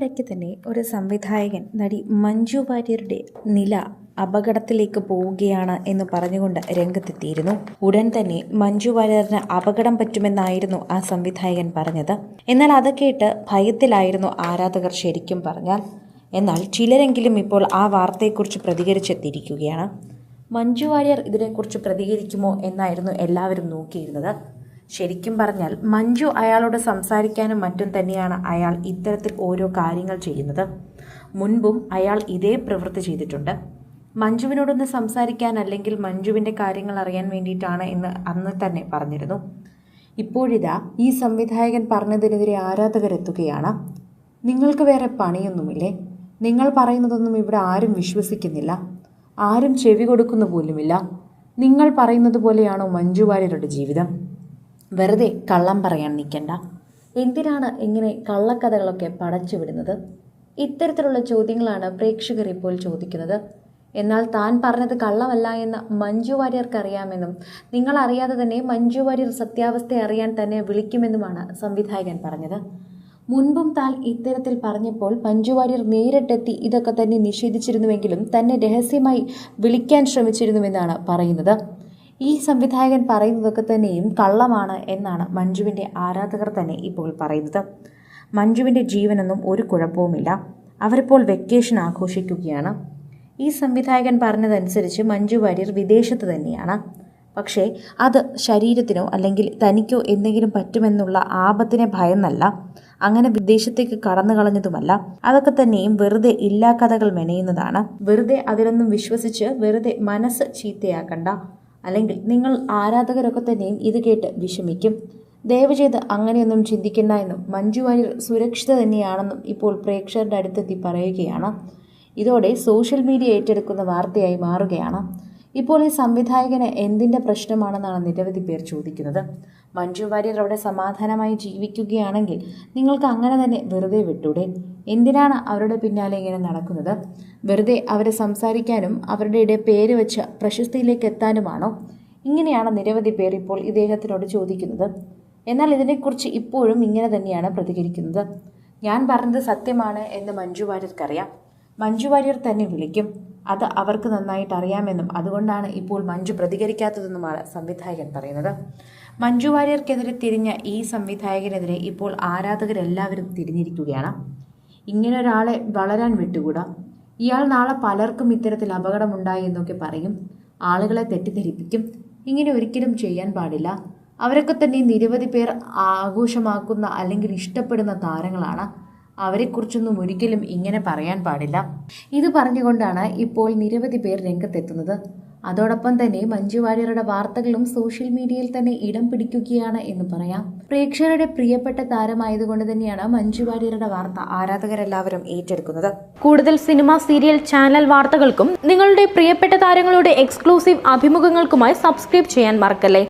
ഈയിടയ്ക്ക് തന്നെ ഒരു സംവിധായകൻ നടി മഞ്ജു വാര്യരുടെ നില അപകടത്തിലേക്ക് പോവുകയാണ് എന്ന് പറഞ്ഞുകൊണ്ട് രംഗത്തെത്തിയിരുന്നു. ഉടൻ തന്നെ മഞ്ജു വാര്യറിന് അപകടം പറ്റുമെന്നായിരുന്നു ആ സംവിധായകൻ പറഞ്ഞത്. എന്നാൽ അത് കേട്ട് ഭയത്തിലായിരുന്നു ആരാധകർ ശരിക്കും പറഞ്ഞാൽ. എന്നാൽ ചിലരെങ്കിലും ഇപ്പോൾ ആ വാർത്തയെക്കുറിച്ച് പ്രതികരിച്ചെത്തിയിരിക്കുകയാണ്. മഞ്ജു വാര്യർ ഇതിനെക്കുറിച്ച് പ്രതികരിക്കുമോ എന്നായിരുന്നു എല്ലാവരും നോക്കിയിരുന്നത്. ശരിക്കും പറഞ്ഞാൽ മഞ്ജു അയാളോട് സംസാരിക്കാനും മറ്റും തന്നെയാണ് അയാൾ ഇത്തരത്തിൽ ഓരോ കാര്യങ്ങൾ ചെയ്യുന്നത്. മുൻപും അയാൾ ഇതേ പ്രവൃത്തി ചെയ്തിട്ടുണ്ട്. മഞ്ജുവിനോടൊന്ന് സംസാരിക്കാൻ അല്ലെങ്കിൽ മഞ്ജുവിന്റെ കാര്യങ്ങൾ അറിയാൻ വേണ്ടിയിട്ടാണ് എന്ന് അന്ന് തന്നെ പറഞ്ഞിരുന്നു. ഇപ്പോഴിതാ ഈ സംവിധായകൻ പറഞ്ഞതിനെതിരെ ആരാധകരെത്തുകയാണ്. നിങ്ങൾക്ക് വേറെ പണിയൊന്നുമില്ലേ? നിങ്ങൾ പറയുന്നതൊന്നും ഇവിടെ ആരും വിശ്വസിക്കുന്നില്ല. ആരും ചെവി കൊടുക്കുന്നു പോലുമില്ല നിങ്ങൾ പറയുന്നത് പോലെയാണോ മഞ്ജു വാര്യരുടെ ജീവിതം? വെറുതെ കള്ളം പറയാൻ നിൽക്കണ്ട. എന്തിനാണ് ഇങ്ങനെ കള്ളക്കഥകളൊക്കെ പടച്ചു വിടുന്നത്? ഇത്തരത്തിലുള്ള ചോദ്യങ്ങളാണ് പ്രേക്ഷകർ ഇപ്പോൾ ചോദിക്കുന്നത്. എന്നാൽ താൻ പറഞ്ഞത് കള്ളമല്ല എന്ന് മഞ്ജു വാര്യർക്ക് അറിയാമെന്നും നിങ്ങൾ അറിയാതെ തന്നെ മഞ്ജു വാര്യർ സത്യാവസ്ഥ അറിയാൻ തന്നെ വിളിക്കുമെന്നുമാണ് സംവിധായകൻ പറഞ്ഞത്. മുൻപും താൻ ഇത്തരത്തിൽ പറഞ്ഞപ്പോൾ മഞ്ജു വാര്യർ നേരിട്ടെത്തി ഇതൊക്കെ തന്നെ നിഷേധിച്ചിരുന്നുവെങ്കിലും തന്നെ രഹസ്യമായി വിളിക്കാൻ ശ്രമിച്ചിരുന്നുവെന്നാണ് പറയുന്നത്. ഈ സംവിധായകൻ പറയുന്നതൊക്കെ തന്നെയും കള്ളമാണ് എന്നാണ് മഞ്ജുവിന്റെ ആരാധകർ തന്നെ ഇപ്പോൾ പറയുന്നത്. മഞ്ജുവിന്റെ ജീവനൊന്നും ഒരു കുഴപ്പവുമില്ല. അവരിപ്പോൾ വെക്കേഷൻ ആഘോഷിക്കുകയാണ്. ഈ സംവിധായകൻ പറഞ്ഞതനുസരിച്ച് മഞ്ജു വാര്യർ വിദേശത്ത് തന്നെയാണ്. പക്ഷേ അത് ശരീരത്തിനോ അല്ലെങ്കിൽ തനിക്കോ എന്തെങ്കിലും പറ്റുമെന്നുള്ള ആപത്തിനെ ഭയന്നല്ല. അങ്ങനെ വിദേശത്തേക്ക് കടന്നു കളഞ്ഞതുമല്ല. അതൊക്കെ തന്നെയും വെറുതെ ഇല്ലാ കഥകൾ മെനയുന്നതാണ്. വെറുതെ അതിലൊന്നും വിശ്വസിച്ച് വെറുതെ മനസ്സ് ചീത്തയാക്കണ്ട. അല്ലെങ്കിൽ നിങ്ങൾ ആരാധകരൊക്കെ തന്നെയും ഇത് കേട്ട് വിഷമിക്കും. ദയവ് ചെയ്ത് അങ്ങനെയൊന്നും ചിന്തിക്കണ്ട എന്നും മഞ്ജു വാര്യർ സുരക്ഷിത തന്നെയാണെന്നും ഇപ്പോൾ പ്രേക്ഷകരുടെ അടുത്തെത്തി പറയുകയാണ്. ഇതോടെ സോഷ്യൽ മീഡിയ ഏറ്റെടുക്കുന്ന വാർത്തയായി മാറുകയാണ്. ഇപ്പോൾ ഈ സംവിധായകന് എന്തിന്റെ പ്രശ്നമാണെന്നാണ് നിരവധി പേർ ചോദിക്കുന്നത്. മഞ്ജു വാര്യർ അവിടെ സമാധാനമായി ജീവിക്കുകയാണെങ്കിൽ നിങ്ങൾക്ക് അങ്ങനെ തന്നെ വെറുതെ വിട്ടൂടെ? എന്തിനാണ് അവരുടെ പിന്നാലെ ഇങ്ങനെ നടക്കുന്നത്? വെറുതെ അവരെ സംസാരിക്കാനും അവരുടെ ഇടയിൽ പേര് വെച്ച് പ്രശസ്തിയിലേക്ക് എത്താനുമാണോ? ഇങ്ങനെയാണ് നിരവധി പേർ ഇപ്പോൾ ഇദ്ദേഹത്തിനോട് ചോദിക്കുന്നത്. എന്നാൽ ഇതിനെക്കുറിച്ച് ഇപ്പോഴും ഇങ്ങനെ തന്നെയാണ് പ്രതികരിക്കുന്നത്. ഞാൻ പറഞ്ഞത് സത്യമാണ് എന്ന് മഞ്ജു വാര്യർക്കറിയാം. മഞ്ജു വാര്യർ തന്നെ വിളിക്കും. അത് അവർക്ക് നന്നായിട്ട് അറിയാമെന്നും അതുകൊണ്ടാണ് ഇപ്പോൾ മഞ്ജു പ്രതികരിക്കാത്തതെന്നുമാണ് സംവിധായകൻ പറയുന്നത്. മഞ്ജു വാര്യർക്കെതിരെ തിരിഞ്ഞ ഈ സംവിധായകനെതിരെ ഇപ്പോൾ ആരാധകരെല്ലാവരും തിരിഞ്ഞിരിക്കുകയാണ്. ഇങ്ങനെ ഒരാളെ വളരാൻ വിട്ടുകൂടാ? ഇയാൾ നാളെ പലർക്കും ഇത്തരത്തിൽ അപകടമുണ്ടായി എന്നൊക്കെ പറയും. ആളുകളെ തെറ്റിദ്ധരിപ്പിക്കും. ഇങ്ങനെ ഒരിക്കലും ചെയ്യാൻ പാടില്ല. അവരൊക്കെ തന്നെ നിരവധി പേർ ആഘോഷമാക്കുന്ന അല്ലെങ്കിൽ ഇഷ്ടപ്പെടുന്ന താരങ്ങളാണ്. അവരെക്കുറിച്ചൊന്നും ഒരിക്കലും ഇങ്ങനെ പറയാൻ പാടില്ല. ഇത് പറഞ്ഞുകൊണ്ടാണ് ഇപ്പോൾ നിരവധി പേർ രംഗത്തെത്തുന്നത്. അതോടൊപ്പം തന്നെ മഞ്ജു വാര്യരുടെ വാർത്തകളും സോഷ്യൽ മീഡിയയിൽ തന്നെ ഇടം പിടിക്കുകയാണ് എന്ന് പറയാം. പ്രേക്ഷകരുടെ പ്രിയപ്പെട്ട താരമായതുകൊണ്ട് തന്നെയാണ് മഞ്ജു വാര്യരുടെ വാർത്ത ആരാധകരെല്ലാവരും ഏറ്റെടുക്കുന്നത്. കൂടുതൽ സിനിമ സീരിയൽ ചാനൽ വാർത്തകൾക്കും നിങ്ങളുടെ പ്രിയപ്പെട്ട താരങ്ങളുടെ എക്സ്ക്ലൂസീവ് അഭിമുഖങ്ങൾക്കുമായി സബ്സ്ക്രൈബ് ചെയ്യാൻ മറക്കല്ലേ?